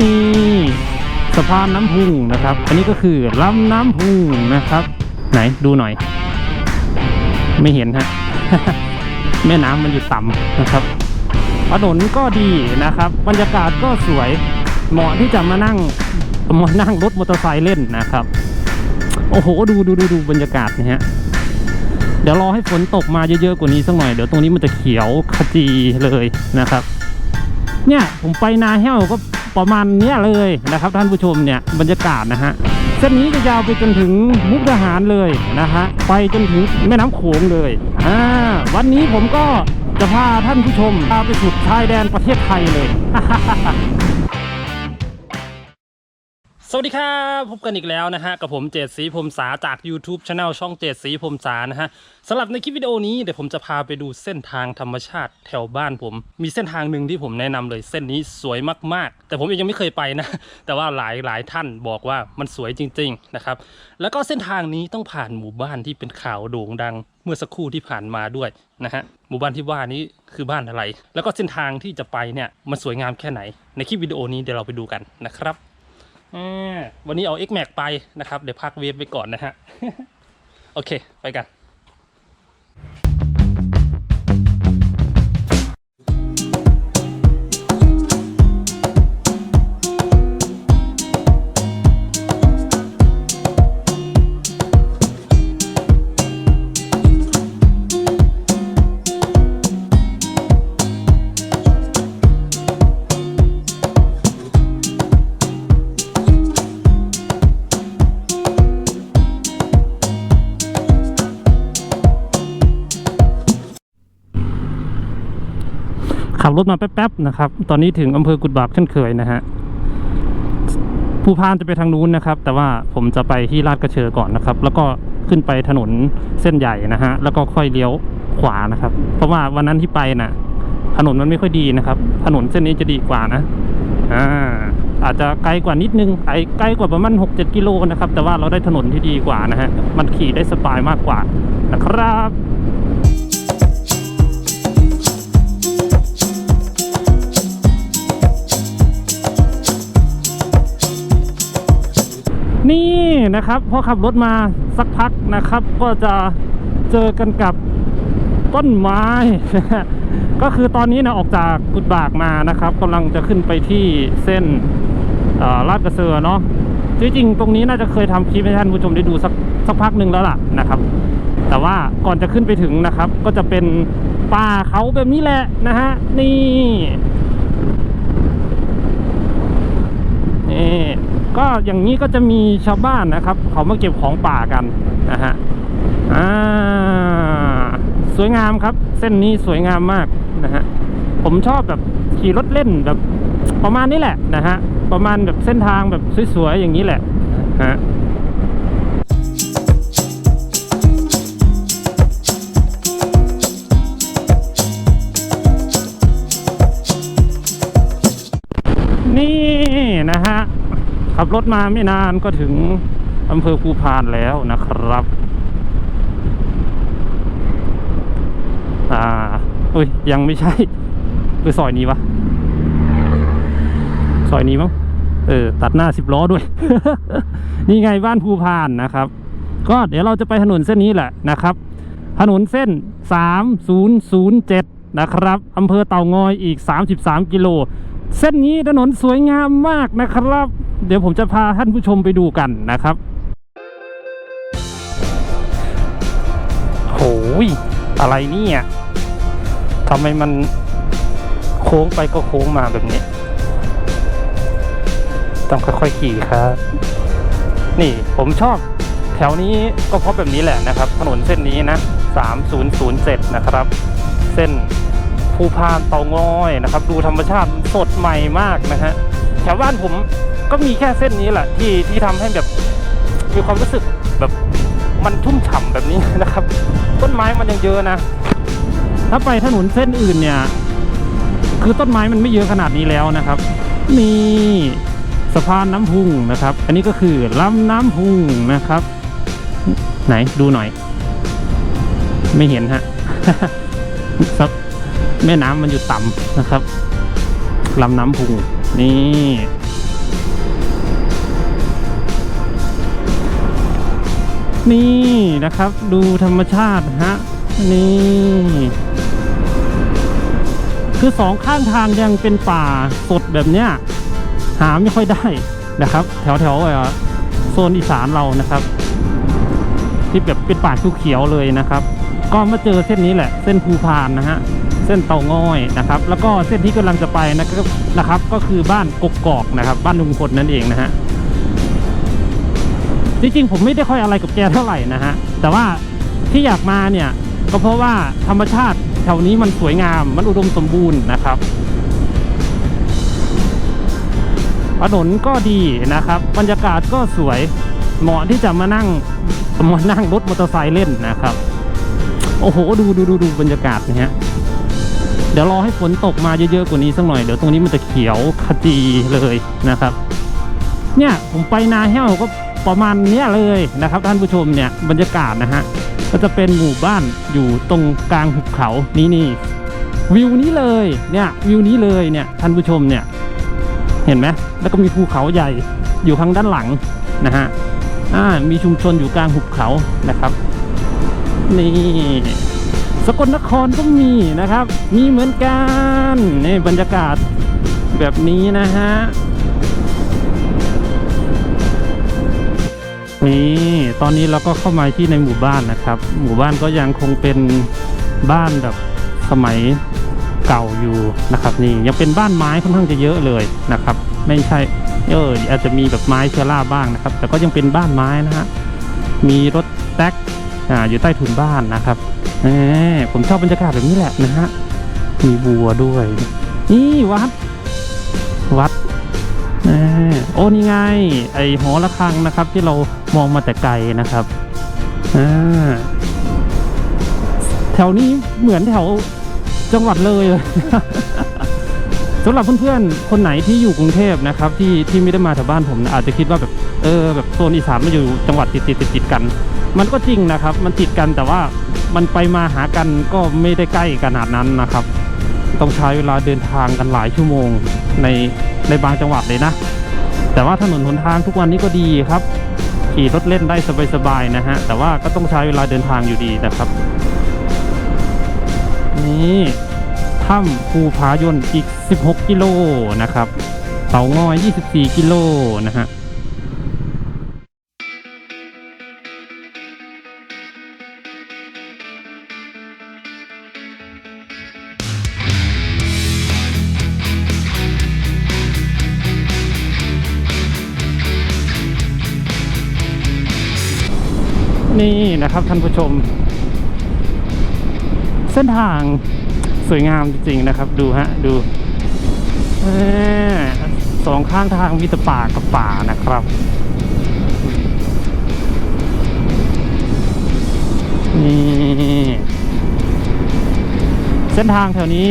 นี่สะพานน้ำพุงนะครับ อันนี้ก็คือลำน้ำพุงนะครับ ไหนดูหน่อย ไม่เห็นฮะแม่น้ำมันอยู่ต่ำนะครับถนนก็ดีนะครับ บรรยากาศก็สวยเหมาะที่จะมานั่งมานั่งรถมอเตอร์ไซค์เล่นนะครับ โอ้โหดูดูดูดูบรรยากาศนะฮะเดี๋ยวรอให้ฝนตกมาเยอะๆกว่านี้สักหน่อยเดี๋ยวตรงนี้มันจะเขียวขจีเลยนะครับ เนี่ยผมไปนาแห้วก็ ประมาณนี้เลยนะครับ ท่านผู้ชมเนี่ยบรรยากาศนะฮะเส้นนี้จะยาวไปจนถึงมุกดาหารเลยนะฮะไปจนถึงแม่น้ำโขงเลยอ่าวันนี้ผมก็จะพาท่านผู้ชมพาไปสุดชายแดนประเทศไทยเลย สวัสดีครับพบกันอีกแล้วนะฮะกับผมเจดสีพรมสาจาก YouTube Channel ช่องเจดสีพรมสานะฮะสำหรับในคลิปวิดีโอนี้เดี๋ยวผมจะพาไปดูเส้นทางธรรมชาติแถวบ้านผม มีเส้นทางหนึ่งที่ผมแนะนำเลยเส้นนี้สวยมากๆ แต่ผมเองยังไม่เคยไปนะ แต่ว่าหลายหลายท่านบอกว่ามันสวยจริง ๆนะครับ แล้วก็เส้นทางนี้ต้องผ่านหมู่บ้านที่เป็นข่าวโด่งดังเมื่อสักครู่ที่ผ่านมาด้วยนะฮะหมู่บ้านที่ว่านี้คือบ้านอะไร แล้วก็เส้นทางที่จะไปเนี่ยมันสวยงามแค่ไหน ในคลิปวิดีโอนี้เดี๋ยวเราไปดูกันนะครับ วันนี้เอา X Max ไปนะครับ เดี๋ยวพักเวฟไปก่อนนะฮะ โอเค ไปกัน ขับรถมาแป๊บๆนะครับ ตอนนี้ถึงอำเภอกุดบากเช่นเคยนะฮะภูพานจะไปทางนู้นนะครับ แต่ว่าผมจะไปที่ลาดกระเชอก่อนนะครับ แล้วก็ขึ้นไปถนนเส้นใหญ่นะฮะ แล้วก็ค่อยเลี้ยวขวานะครับ เพราะว่าวันนั้นที่ไปน่ะ ถนนมันไม่ค่อยดีนะครับ ถนนเส้นนี้จะดีกว่านะ อ่า อาจจะไกลกว่านิดนึงไกลไกลกว่าประมาณ6-7กิโลนะครับ แต่ว่าเราได้ถนนที่ดีกว่านะฮะ มันขี่ได้สบายมากกว่านะครับ นี่นะครับพอขับรถมาสักพักนะครับ ก็จะเจอกันกับต้นไม้ ก็คือตอนนี้นะออกจากกุดบากมานะครับกำลังจะขึ้นไปที่เส้นลาดกระเสือเนาะจริงๆตรงนี้น่าจะเคยทำคลิปให้ท่านผู้ชมได้ดูสักสักพักหนึ่งแล้วล่ะนะครับ แต่ว่าก่อนจะขึ้นไปถึงนะครับ ก็จะเป็นป่าเขาแบบนี้แหละนะฮะนี่นี่ ก็อย่างนี้ก็จะมีชาวบ้านนะครับ เขามาเก็บของป่ากันนะฮะอ่าสวยงามครับ เส้นนี้สวยงามมากนะฮะผมชอบแบบขี่รถเล่นแบบประมาณนี้แหละนะฮะประมาณแบบเส้นทางแบบสวยๆอย่างนี้แหละฮะนี่นะฮะ ขับรถมาไม่นานก็ถึงอำเภอภูพานแล้วนะครับอ่าอุ้ยยังไม่ใช่คือซอยนี้วะซอยนี้มั้งเออตัดหน้าสิบล้อด้วย นี่ไงบ้านภูพานนะครับ ก็เดี๋ยวเราจะไปถนนเส้นนี้แหละนะครับ ถนนเส้น 3007 นะครับอำเภอเต่างอยอีก 33 กิโล เส้นนี้ถนนสวยงามมากนะครับ เดี๋ยวผมจะพาท่านผู้ชมไปดูกันนะครับโหยอะไรเนี่ยทำไมมันโค้งไปก็โค้งมาแบบนี้ ต้องค่อยๆขี่ครับ นี่ผมชอบแถวนี้ก็เพราะแบบนี้แหละนะครับ ถนนเส้นนี้นะ 3007 นะครับ เส้น ภูพานเตางอยนะครับ ดูธรรมชาติสดใหม่มากนะฮะแถวบ้านผมก็มีแค่เส้นนี้แหละที่ที่ทำให้แบบมีความรู้สึกแบบมันชุ่มฉ่ำแบบนี้นะครับ ต้นไม้มันยังเยอะนะ ถ้าไปถนนเส้นอื่นเนี่ย คือต้นไม้มันไม่เยอะขนาดนี้แล้วนะครับ นี่สะพานน้ำพุงนะครับ อันนี้ก็คือลำน้ำพุงนะครับ ไหนดูหน่อย ไม่เห็นฮะซับ แม่น้ำมันอยู่ต่ำนะครับลำน้ำพุงนี่นี่นะครับดูธรรมชาติฮะนี่คือสองข้างทางยังเป็นป่าสดแบบเนี้ยหาไม่ค่อยได้นะครับ แถวแถวโซนอีสานเรานะครับ ที่แบบเป็นป่าชุกเขียวเลยนะครับ ก็มาเจอเส้นนี้แหละ เส้นภูพานนะฮะ เส้นเตาง่อยนะครับ แล้วก็เส้นที่กำลังจะไปนะครับนะครับ ก็คือบ้านกกอกนะครับ บ้านลุงพลนั่นเองนะฮะจริงๆผมไม่ได้ค่อยอะไรกับแกเท่าไหร่นะฮะแต่ว่าที่อยากมาเนี่ยก็เพราะว่าธรรมชาติแถวนี้มันสวยงามมันอุดมสมบูรณ์นะครับถนนก็ดีนะครับ บรรยากาศก็สวยเหมาะที่จะมานั่งมานั่งรถมอเตอร์ไซค์เล่นนะครับ โอ้โห ดูดูดูดูบรรยากาศนะฮะ เดี๋ยวรอให้ฝนตกมาเยอะๆกว่านี้สักหน่อยเดี๋ยวตรงนี้มันจะเขียวขจีเลยนะครับ เนี่ยผมไปนาแห้วก็ประมาณเนี้ยเลยนะครับ ท่านผู้ชมเนี่ยบรรยากาศนะฮะก็จะเป็นหมู่บ้านอยู่ตรงกลางหุบเขานี่นี่วิวนี้เลยเนี่ยวิวนี้เลยเนี่ยท่านผู้ชมเนี่ยเห็นไหมแล้วก็มีภูเขาใหญ่อยู่ข้างด้านหลังนะฮะอ่ามีชุมชนอยู่กลางหุบเขานะครับ นี่ สกลนครก็มีนะครับ มีเหมือนกันนี่บรรยากาศแบบนี้นะฮะนี่ตอนนี้เราก็เข้ามาที่ในหมู่บ้านนะครับ หมู่บ้านก็ยังคงเป็นบ้านแบบสมัยเก่าอยู่นะครับนี่ยังเป็นบ้านไม้ค่อนข้างจะเยอะเลยนะครับ ไม่ใช่เอออาจจะมีแบบไม้เชื้อราบ้างนะครับ แต่ก็ยังเป็นบ้านไม้นะฮะมีรถแท็กอ่าอยู่ใต้ถุนบ้านนะครับ แหมผมชอบบรรยากาศแบบนี้แหละนะฮะมีบัวด้วย นี่วัด วัดแน่โอ้นี่ไง ไอหอระฆังนะครับ ที่เรามองมาแต่ไกลนะครับอแถวนี้เหมือนแถวจังหวัดเลยเลยสำหรับเพื่อนๆ คนไหนที่อยู่กรุงเทพนะครับ ที่ที่ไม่ได้มาแถวบ้านผมนะอาจจะคิดว่าแบบเออแบบโซนอีสานมาอยู่จังหวัดติดติดติดติดๆกัน มันก็จริงนะครับ มันติดกันแต่ว่า มันไปมาหากันก็ไม่ได้ใกล้ขนาดนั้นนะครับ ต้องใช้เวลาเดินทางกันหลายชั่วโมงในในบางจังหวัดเลยนะ แต่ว่าถนนหนทางทุกวันนี้ก็ดีครับ ขี่รถเล่นได้สบายๆนะฮะ แต่ว่าก็ต้องใช้เวลาเดินทางอยู่ดีนะครับ นี่ถ้ำภูผายนอีก 16 กิโลนะครับเต่างอย 24 กิโลนะฮะ นี่นะครับท่านผู้ชม เส้นทางสวยงามจริงๆนะครับ ดูฮะดูสองข้างทางมีแต่ป่ากับป่านะครับนี่เส้นทางแถวนี้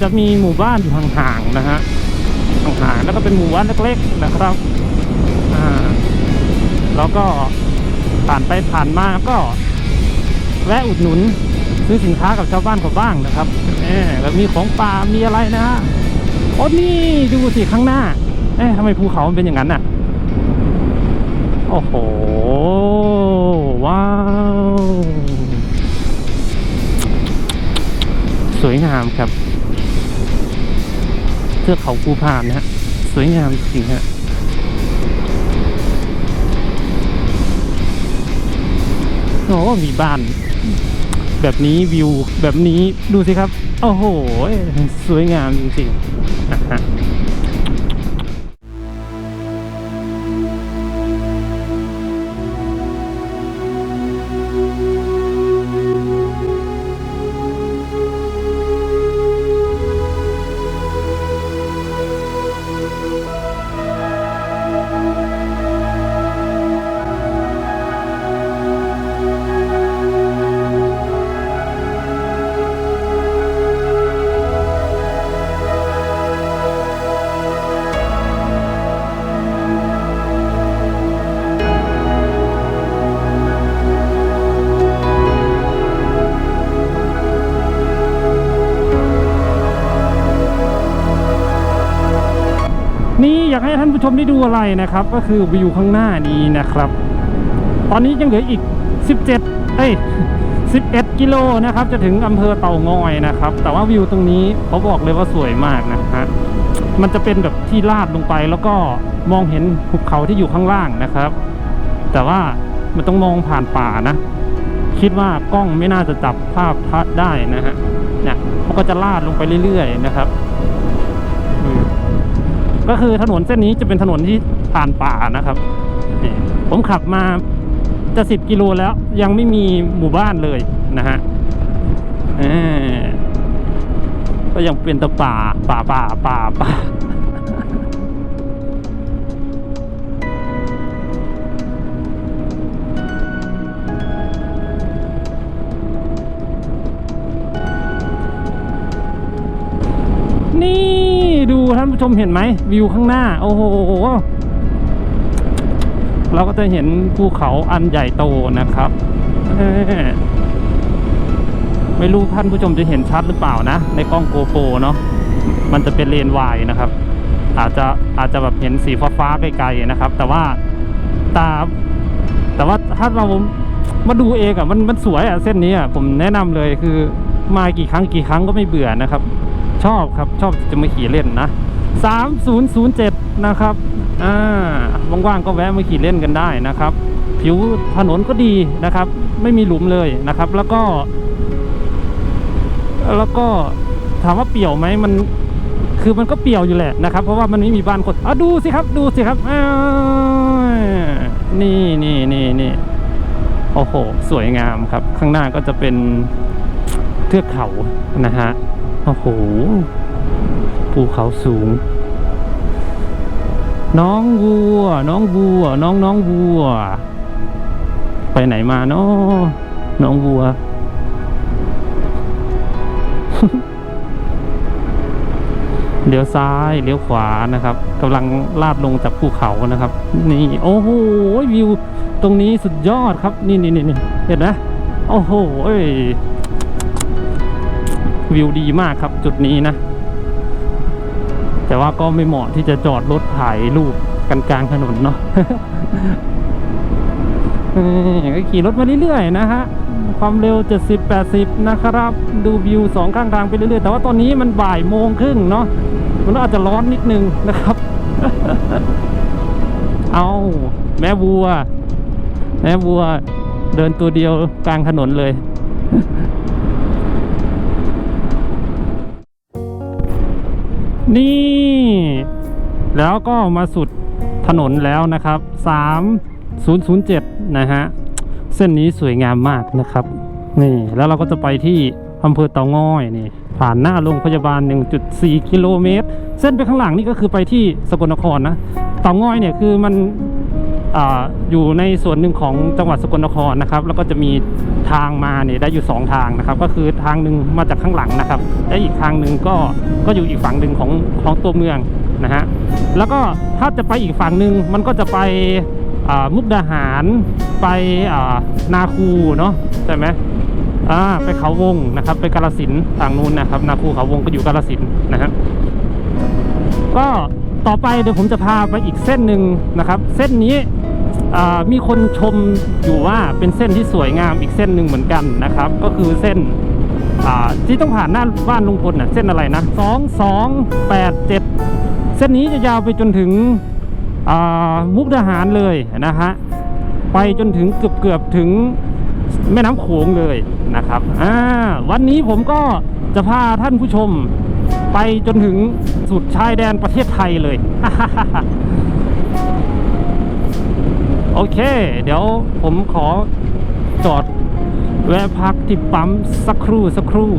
จะมีหมู่บ้านอยู่ห่างๆนะฮะห่างๆแล้วก็เป็นหมู่บ้านเล็กๆนะครับแล้วก็ ผ่านไปผ่านมาก็แวะอุดหนุนซื้อสินค้ากับชาวบ้านเขาบ้างนะครับเออแล้วมีของป่ามีอะไรนะฮะโอ้นี่ดูสิข้างหน้าเอ๊ะทำไมภูเขามันเป็นอย่างนั้นน่ะ โอ้โห ว้าว สวยงามครับเทือกเขาภูพานนะฮะ สวยงามจริงฮะ โอ้มีบ้าน แบบนี้วิวแบบนี้ดูสิครับ โอ้โห สวยงามจริงๆากให้ท่านผู้ชมได้ดูอะไรนะครับ ก็คือวิวข้างหน้านี้นะครับ ตอนนี้ยังเหลืออีก 17 เอ้ย 11 กิโลนะครับ จะถึงอำเภอเต่างอยนะครับ แต่ว่าวิวตรงนี้เขาบอกเลยว่าสวยมากนะฮะมันจะเป็นแบบที่ลาดลงไปแล้วก็มองเห็นภูเขาที่อยู่ข้างล่างนะครับ แต่ว่ามันต้องมองผ่านป่านะ คิดว่ากล้องไม่น่าจะจับภาพทัดได้นะฮะเนี่ยมันก็จะลาดลงไปเรื่อยๆนะครับ ก็คือถนนเส้นนี้จะเป็นถนนที่ผ่านป่านะครับ ผมขับมาจะสิบกิโลแล้วยังไม่มีหมู่บ้านเลยนะฮะก็ยังเป็นแต่ป่าป่าป่าป่าป่า ชมเห็นไหมวิวข้างหน้า โอ้โหเราก็จะเห็นภูเขาอันใหญ่โตนะครับไม่รู้ท่านผู้ชมจะเห็นชัดหรือเปล่านะ ในกล้องโกโปรเนาะมันจะเป็นเลนวายนะครับ อาจจะอาจจะแบบเห็นสีฟ้าๆไกลๆนะครับ แต่ว่าตาแต่ว่าถ้าเรามาดูเองอะมันมันสวยอะเส้นนี้อะผมแนะนำเลยคือมากี่ครั้งกี่ครั้งก็ไม่เบื่อนะครับ ชอบครับชอบจะมาขี่เล่นนะ 3007 นะครับ อ่า ว่างๆ ก็แวะมาขี่เล่นกันได้นะครับ ผิวถนนก็ดีนะครับ ไม่มีหลุมเลยนะครับ แล้วก็ แล้วก็ถามว่าเปี่ยวไหมมันคือมันก็เปี่ยวอยู่แหละนะครับ เพราะว่ามันไม่มีบ้านคนอะดูสิครับ ดูสิครับอ้านี่นี่นี่นี่โอ้โห สวยงามครับ ข้างหน้าก็จะเป็นเทือกเขานะฮะ โอ้โห ภูเขาสูง น้องวัว น้องวัว น้องน้องวัว ไปไหนมาเนาะน้องวัว เลี้ยวซ้ายเลี้ยวขวานะครับกำลังลาดลงจากภูเขานะครับ นี่ โอ้โหวิว ตรงนี้สุดยอดครับ นี่นี่นี่นี่เห็นไหมโอ้โหวิวดีมากครับจุดนี้นะ แต่ว่าก็ไม่เหมาะที่จะจอดรถถ่ายรูปกันกลางถนนเนาะก็ขี่รถมาเรื่อยๆนะฮะ ความเร็ว 70 80 นะครับ ดูวิวสองข้างทางไปเรื่อยๆ แต่ว่าตอนนี้มันบ่ายโมงครึ่งเนาะ มันอาจจะร้อนนิดนึงนะครับ เอาแม่วัว แม่วัว เดินตัวเดียวกลางถนนเลย นี่ แล้วก็มาสุดถนนแล้วนะครับ 3007 นะฮะ เส้นนี้สวยงามมากนะครับ นี่ แล้วเราก็จะไปที่อำเภอเตางอยนี่ ผ่านหน้าโรงพยาบาล 1.4 กิโลเมตร เส้นไปข้างหลังนี่ก็คือไปที่สกลนครนะ เตางอยเนี่ยคือมัน อยู่ในส่วนหนึ่งของจังหวัดสกลนครนะครับ แล้วก็จะมีทางมาเนี่ยได้อยู่ 2 ทางนะครับ ก็คือทางหนึ่งมาจากข้างหลังนะครับและอีกทางหนึ่งก็ก็อยู่อีกฝั่งหนึ่งของของตัวเมืองนะฮะแล้วก็ถ้าจะไปอีกฝั่งหนึ่งมันก็จะไปมุกดาหารไปนาคูเนาะใช่ไหมอ่าไปเขาวงนะครับ ไปกาลสินทางนู้นนะครับ นาคูเขาวงก็อยู่กาลสินนะฮะก็ต่อไปเดี๋ยวผมจะพาไปอีกเส้นหนึ่งนะครับ เส้นนี้ มีคนชมอยู่ว่าเป็นเส้นที่สวยงามอีกเส้นหนึ่งเหมือนกันนะครับ ก็คือเส้นที่ต้องผ่านหน้าบ้านลุงพลน่ะเส้นอะไรนะสองสองแปดเส้นนี้จะยาวไปจนถึงมุกดาหารเลยนะฮะไปจนถึงเกือบเกือบๆถึงแม่น้ำโขงเลยนะครับวันนี้ผมก็จะพาท่านผู้ชมไปจนถึงสุดชายแดนประเทศไทยเลย โอเค เดี๋ยวผมขอจอดแวะพักที่ปั๊มสักครู่สักครู่